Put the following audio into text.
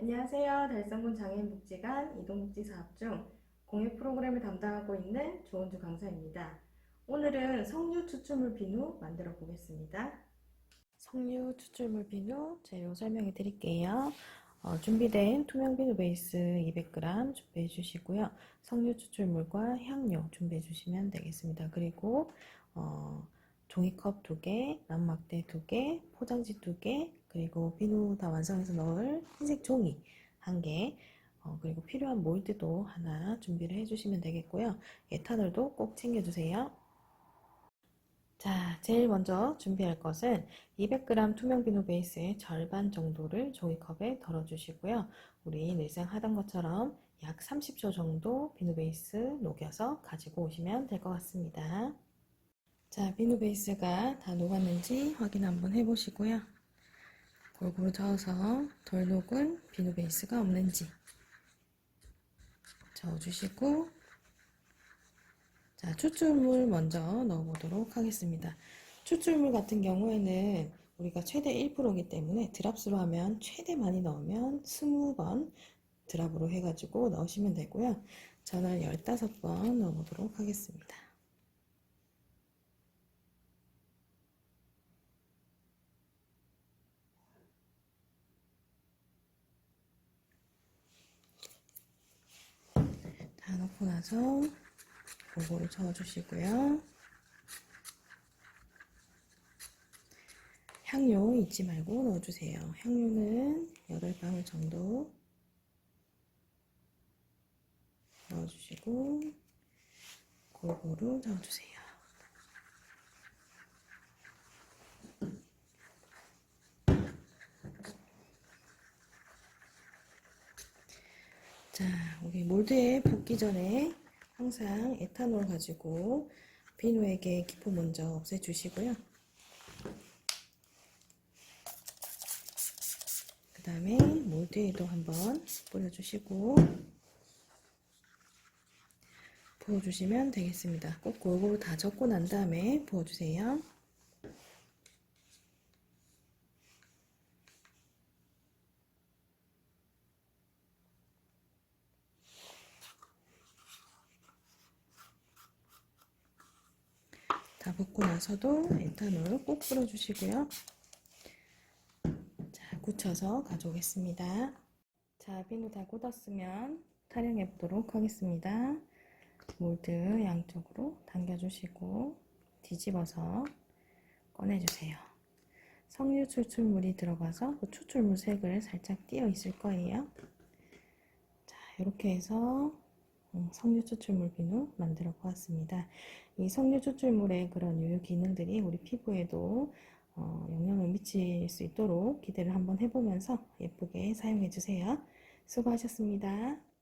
안녕하세요. 달성군 장애인복지관 이동복지사업 중 공익 프로그램을 담당하고 있는 조은주 강사입니다. 오늘은 석류 추출물 비누 만들어 보겠습니다. 석류 추출물 비누 재료 설명해 드릴게요. 어, 준비된 투명 비누 베이스 200g 준비해 주시고요. 석류 추출물과 향료 준비해 주시면 되겠습니다. 그리고 어, 종이컵 2개, 난막대 2개, 포장지 2개, 그리고 비누 다 완성해서 넣을 흰색 종이 1개, 어, 그리고 필요한 몰드도 하나 준비를 해주시면 되겠고요. 에탄올도 꼭 챙겨주세요. 자, 제일 먼저 준비할 것은 200g 투명 비누 베이스의 절반 정도를 종이컵에 덜어주시고요. 우리 늘상 하던 것처럼 약 30초 정도 비누 베이스 녹여서 가지고 오시면 될 것 같습니다. 자, 비누 베이스가 다 녹았는지 확인 한번 해보시고요. 골고루 저어서 덜 녹은 비누 베이스가 없는지 저어주시고 자, 추출물 먼저 넣어보도록 하겠습니다. 추출물 같은 경우에는 우리가 최대 1%이기 때문에 드랍스로 하면 최대 많이 넣으면 20번 드랍으로 해가지고 넣으시면 되고요. 저는 15번 넣어보도록 하겠습니다. 다 넣고 나서 골고루 저어주시고요. 향료 잊지 말고 넣어주세요. 향료는 8방울 정도 넣어주시고 골고루 저어주세요. 자, 우리 몰드에 붓기 전에 항상 에탄올 가지고 비누에게 기포 먼저 없애주시고요. 그 다음에 몰드에도 한번 뿌려주시고 부어주시면 되겠습니다. 꼭 골고루 다 적고 난 다음에 부어주세요. 다 붓고 나서도 에탄올 꼭 뿌려주시고요. 자, 굳혀서 가져오겠습니다. 자, 비누 다 굳었으면 타령해 보도록 하겠습니다. 몰드 양쪽으로 당겨주시고 뒤집어서 꺼내주세요. 석류 추출물이 들어가서 그 추출물 색을 살짝 띄어 있을 거예요. 자, 이렇게 해서 음, 석류 추출물 비누 만들어 보았습니다. 이 석류 추출물의 그런 유효 기능들이 우리 피부에도 어, 영향을 미칠 수 있도록 기대를 한번 해보면서 예쁘게 사용해 주세요. 수고하셨습니다.